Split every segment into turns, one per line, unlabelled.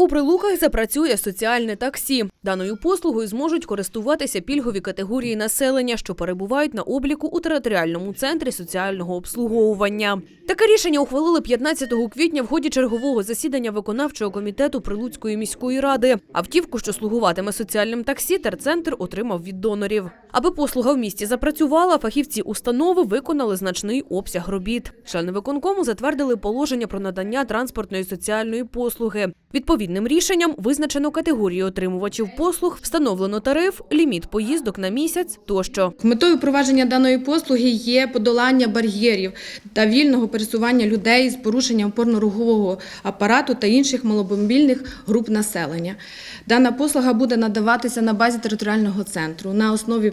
У прилуках запрацює соціальне таксі. Даною послугою зможуть користуватися пільгові категорії населення, що перебувають на обліку у територіальному центрі соціального обслуговування. Таке рішення ухвалили 15 квітня в ході чергового засідання виконавчого комітету Прилуцької міської ради. Автівку, що слугуватиме соціальним таксі, терцентр отримав від донорів. Аби послуга в місті запрацювала, фахівці установи виконали значний обсяг робіт. Члени виконкому затвердили положення про надання транспортної соціальної послуги. Відповідним рішенням визначено категорію отримувачів послуг, встановлено тариф, ліміт поїздок на місяць тощо.
Метою впровадження даної послуги є подолання бар'єрів та вільного пересування людей з порушенням опорно-рухового апарату та інших маломобільних груп населення. Дана послуга буде надаватися на базі територіального центру на основі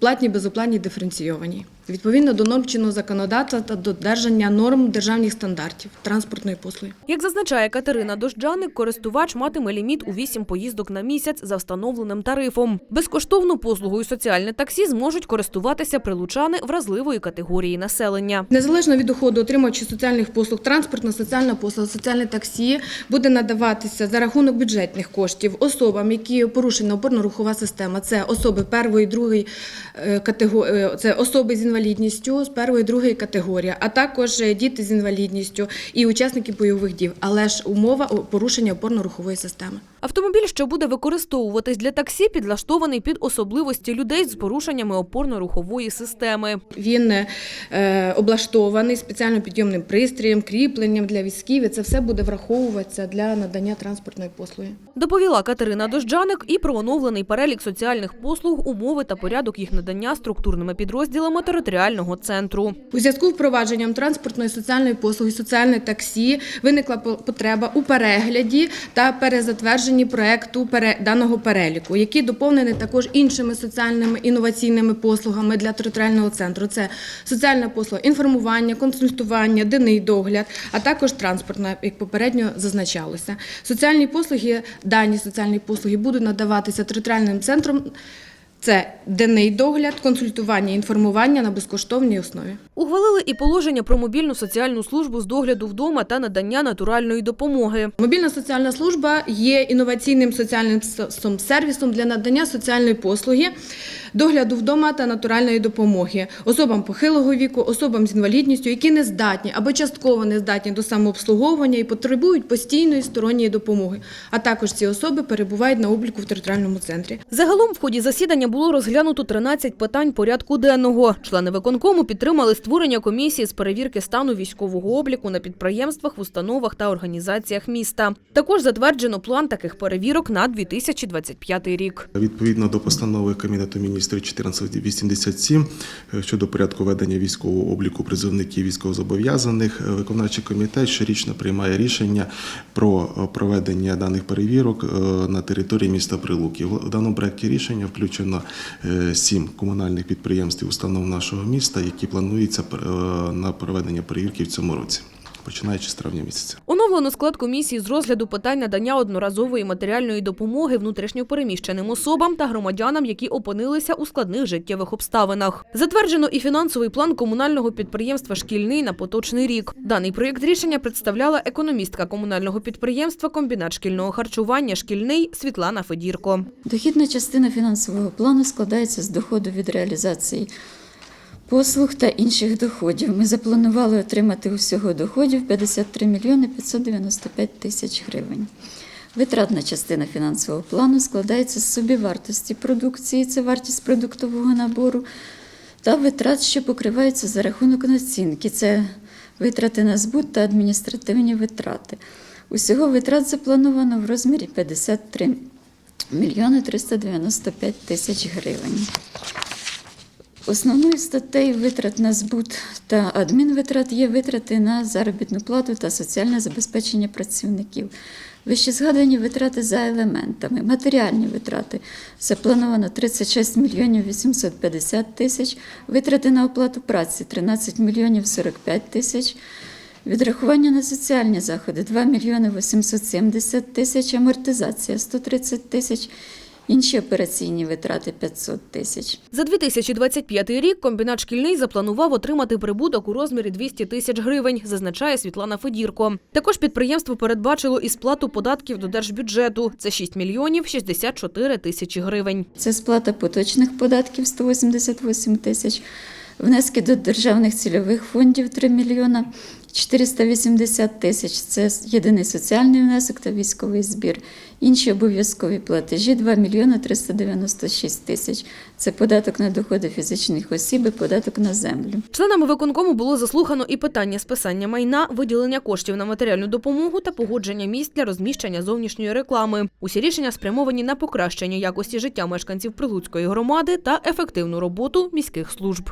платні, безоплатні, диференційовані. Відповідно до норм чинного законодавства та додержання норм державних стандартів транспортної послуги.
Як зазначає Катерина Дожджаник, користувач матиме ліміт у 8 поїздок на місяць за встановленим тарифом. Безкоштовну послугою соціальне таксі зможуть користуватися прилучани вразливої категорії населення.
Незалежно від доходу отримувачів соціальних послуг, транспортна соціальна послуга, соціальне таксі буде надаватися за рахунок бюджетних коштів особам, які порушена опорно-рухова система. Це особи першої, другої це особи з інвалідністю з першої, другої категорії, а також е, діти з інвалідністю і учасники бойових дій. Але ж умова порушення опорно-рухової системи.
Автомобіль, що буде використовуватись для таксі, підлаштований під особливості людей з порушеннями опорно-рухової системи.
Він е, облаштований спеціально підйомним пристроєм, кріпленням для візків. І це все буде враховуватися для надання транспортної послуги.
Доповіла Катерина Дожджаник і про оновлений перелік соціальних послуг, умови та порядок їх надання структурними підрозділами територіального центру.
У зв'язку з впровадженням транспортної соціальної послуги соціальне таксі виникла потреба у перегляді та перезатвердженні проекту даного переліку, який доповнений також іншими соціальними інноваційними послугами для територіального центру. Це соціальна послуга інформування, консультування, денний догляд, а також транспортна, як попередньо зазначалося. Соціальні послуги, дані соціальні послуги будуть надаватися територіальним центром. Це денний догляд, консультування, інформування на безкоштовній основі.
Ухвалили і положення про мобільну соціальну службу з догляду вдома та надання натуральної допомоги.
Мобільна соціальна служба є інноваційним соціальним сервісом для надання соціальної послуги, догляду вдома та натуральної допомоги особам похилого віку, особам з інвалідністю, які не здатні або частково не здатні до самообслуговування і потребують постійної сторонньої допомоги. А також ці особи перебувають на обліку в територіальному центрі.
Загалом в ході засідання було розглянуто 13 питань порядку денного. Члени виконкому підтримали створення комісії з перевірки стану військового обліку на підприємствах, установах та організаціях міста. Також затверджено план таких перевірок на 2025 рік.
Відповідно до постанови Кабінету міністрів 1487 е, щодо порядку ведення військового обліку призовників військовозобов'язаних, е, виконавчий комітет щорічно приймає рішення про е, проведення даних перевірок на території міста Прилуки. В даному проєкті рішення включено сім комунальних підприємств і установ нашого міста, які плануються е, на проведення перевірки в цьому році, починаючи з травня місяця.
Оновлено склад комісії з розгляду питань надання одноразової матеріальної допомоги внутрішньопереміщеним особам та громадянам, які опинилися у складних життєвих обставинах. Затверджено і фінансовий план комунального підприємства Шкільний на поточний рік. Даний проєкт рішення представляла економістка комунального підприємства Комбінат шкільного харчування Шкільний Світлана Федірко.
Дохідна частина фінансового плану складається з доходу від реалізації послуг та інших доходів. Ми запланували отримати усього доходів 53 мільйони 595 тисяч гривень. Витратна частина фінансового плану складається з собівартості продукції, це вартість продуктового набору, та витрат, що покриваються за рахунок націнки, це витрати на збут та адміністративні витрати. Усього витрат заплановано в розмірі 53 мільйони 395 тисяч гривень. Основною статтею витрат на збут та адмінвитрат є витрати на заробітну плату та соціальне забезпечення працівників. Вище згадані витрати за елементами. Матеріальні витрати. Заплановано 36 мільйонів 850 тисяч, витрати на оплату праці 13 мільйонів 45 тисяч, відрахування на соціальні заходи 2 мільйони 870 тисяч, амортизація 130 тисяч інші операційні витрати 500 тисяч.
За 2025 рік комбінат шкільний запланував отримати прибуток у розмірі 200 тисяч гривень, зазначає Світлана Федірко. Також підприємство передбачило і сплату податків до держбюджету. Це 6 мільйонів 64 тисячі гривень.
Це сплата поточних податків 188 тисяч, внески до державних цільових фондів 3 мільйона 480 тисяч. Це єдиний соціальний внесок та військовий збір. Інші обов'язкові платежі 2 мільйона 396 тисяч. Це податок на доходи фізичних осіб і податок на землю.
Членами виконкому було заслухано і питання списання майна, виділення коштів на матеріальну допомогу та погодження місць для розміщення зовнішньої реклами. Усі рішення спрямовані на покращення якості життя мешканців Прилуцької громади та ефективну роботу міських служб.